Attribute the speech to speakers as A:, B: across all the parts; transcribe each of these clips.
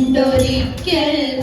A: അയോധ്യയിൽ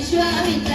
A: 你说